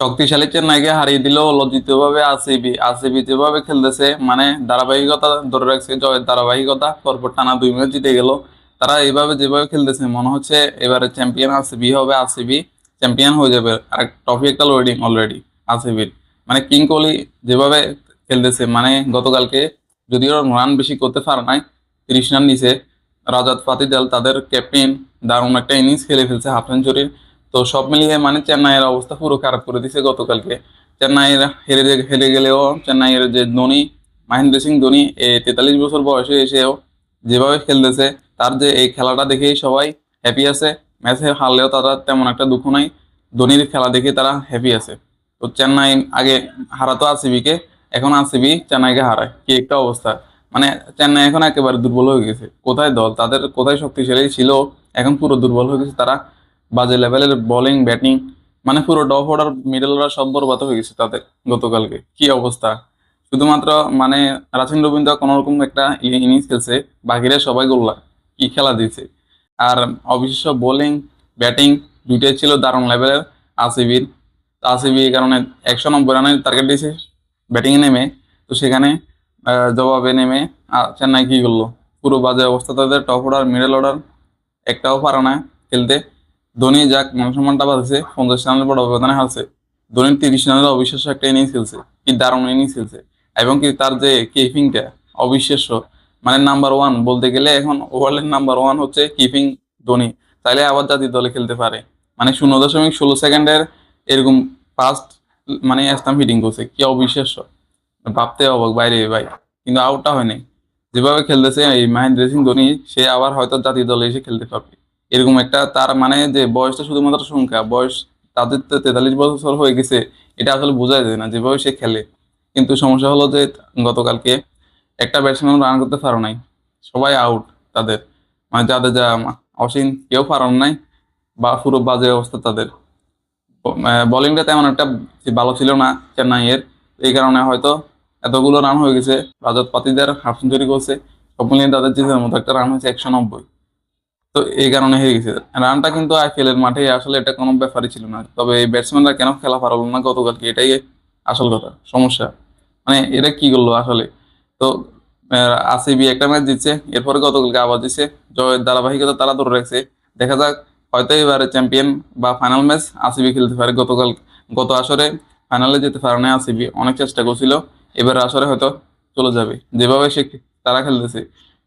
শক্তিশালী চেন্নাইকে হারিয়ে দিলেও লজ্জিত ভাবে আরসিবি যেভাবে খেলতেছে মানে ধারাবাহিকতা ধরে রাখছে, জয়ের ধারাবাহিকতা, পরপর টানা দুই ম্যাচ জিতে গেল। তারা এইভাবে যেভাবে খেলতেছে, মনে হচ্ছে এবারে চ্যাম্পিয়ন আরসিবি হবে, আরসিবি চ্যাম্পিয়ন হয়ে যাবে। আর ট্রফি একটা লোডিং অলরেডি আরসিবির। মানে কিং কোহলি যেভাবে খেলতেছে মানে গতকালকে যদিও রান বেশি করতে পারে নাই, তিরিশ রান নিচে রাজাত পাতিদাল তাদের ক্যাপ্টেন দারুণ একটা ইনিংস খেলে ফেলছে হাফ সেঞ্চুরির তো সব মিলিয়ে মানে চেন্নাইয়ের অবস্থা পুরো খারাপ করে দিছে গতকালকে। চেন্নাইয়ের হেরে হেরে গেলেও, চেন্নাইয়ের যে ধোনি, মহেন্দ্র সিং ধোনি এই তেতাল্লিশ বছর বয়সে এসেও যেভাবে খেলতেছে, তার যে এই খেলাটা দেখেই সবাই হ্যাপি আছে। ম্যাচে হারলেও তারা তেমন একটা দুঃখ নাই। ধোনির খেলা দেখে তারা হ্যাপি আছে। তো চেন্নাই আগে হারাতো আরসিবিকে, এখন আরসিবি চেন্নাইকে হারায়। কি একটা অবস্থা। মানে চেন্নাই এখন একেবারে দুর্বল হয়ে গেছে। কোথায় দল? তাদের কোথায় শক্তিশালী ছিল? এখন পুরো দুর্বল হয়ে গেছে। তারা বাজে লেভেলের বোলিং ব্যাটিং মানে পুরো ডফ অর্ডার মিডল অর্ডার সব বরবাদ হয়ে গেছে তাদের গতকালকে। কি অবস্থা? শুধুমাত্র মানে রাচিন রবীন্দ্র কোনো রকম একটা ইনিংস খেলছে, বাকিরা সবাই গোল্লা। কি খেলা দিয়েছে? আর অবিশ্বাস্য বোলিং ব্যাটিং দুইটাই ছিল দারুণ লেভেলের আরসিবির। আরসিবি এই কারণে একশো নব্বই রানের টার্গেট দিয়েছে ব্যাটিংয়ে নেমে। তো সেখানে জবাবে নেমে চেন্নাই কি করল? পুরো বাজে অবস্থা তাদের টপ অর্ডার মিডল অর্ডার একটাও পারে না খেলতে। ধোনি যাক মান সম্মানটা বাঁধছে, পঞ্চাশ রানের বড় ব্যবধানে হারছে। ধোনির তিরিশ রানের অবিশ্বাস্য একটা ইনিংস খেলছে, কি দারুণ ইনিংস খেলছে। এবং কি তার যে কিপিংটা অবিশ্বাস্য মানে নাম্বার ওয়ান বলতে গেলে এখন ওয়ার্ল্ডের নাম্বার ওয়ান হচ্ছে কিপিং ধোনি। তাইলে আবার জাতীয় দলে খেলতে পারে। মানে শূন্য দশমিক ষোলো সেকেন্ডের এরকম ফার্স্ট মানে স্টাম্প হিটিং করছে, কি অবিশ্বাস্য। ভাবতে অবাক, বাইরে ভাই, কিন্তু আউটটা হয়নি। যেভাবে খেলতেছে এই মহেন্দ্র সিং ধোনি, সে আবার হয়তো জাতীয় দলে এসে খেলতে পারবে। এরকম একটা তার মানে যে বয়সটা শুধুমাত্র সংখ্যা, বয়স তাদের তো তেতাল্লিশ বছর হয়ে গেছে, এটা আসলে বোঝা যায় না যেভাবে সে খেলে। কিন্তু সমস্যা হলো যে গতকালকে একটা ব্যাটসম্যান রান করতে পারো নাই, সবাই আউট তাদের। মানে যাদের যা অসীম, কেউ পারন নাই, বা পুরো বাজে অবস্থা তাদের। বোলিংটা তেমন একটা ভালো ছিল না চেন্নাইয়ের, এই কারণে হয়তো এতগুলো রান হয়ে গেছে। রাজত পাতিদার হাফ সেঞ্চুরি করছে সব মিলিয়ে তাদের জিতের মতো একটা রান হয়েছে একশো নব্বই। তো এই কারণে হেরে গেছে। রানটা কিন্তু আইপিএল এর মাঠে আসলে এটা কোনো ব্যাপারই ছিল না। তবে এই ব্যাটসম্যানরা কেন খেলা পারল না গতকালকে? এটাই আসল কথা, সমস্যা। মানে এটা কি করল আসলে? তো আরসিবি একটা ম্যাচ জিতছে, এরপরে গতকালকে আবার দিচ্ছে জয়ের ধারাবাহিকতা তারা ধরে রাখছে। দেখা যাক, হয়তো এবারে চ্যাম্পিয়ন বা ফাইনাল ম্যাচ আরসিবি খেলতে পারে। গতকাল, গত আসরে ফাইনালে যেতে পারে না আরসিবি অনেক চেষ্টা করছিল। এবার আসরে হয়তো চলে যাবে। যেভাবে সে তারা খেলতেছে।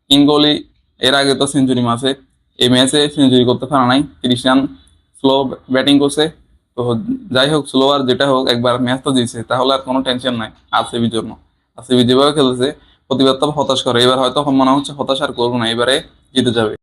কিং কোহলি এর আগে তো সেঞ্চুরি মাসে এই ম্যাচে সেঞ্চুরি করতে পারে নাই। তিরিশ রান স্লো ব্যাটিং করছে। তো যাই হোক স্লো আর যেটা হোক, একবার ম্যাচ তো দিয়েছে তাহলে আর কোনো টেনশন নাই আরসিবির জন্য। আরসিবি যেভাবে খেলেছে প্রতিবার তো হতাশ করে। এবার হয়তো মনে হচ্ছে হতাশ আর করব না, এবারে জিতে যাবে।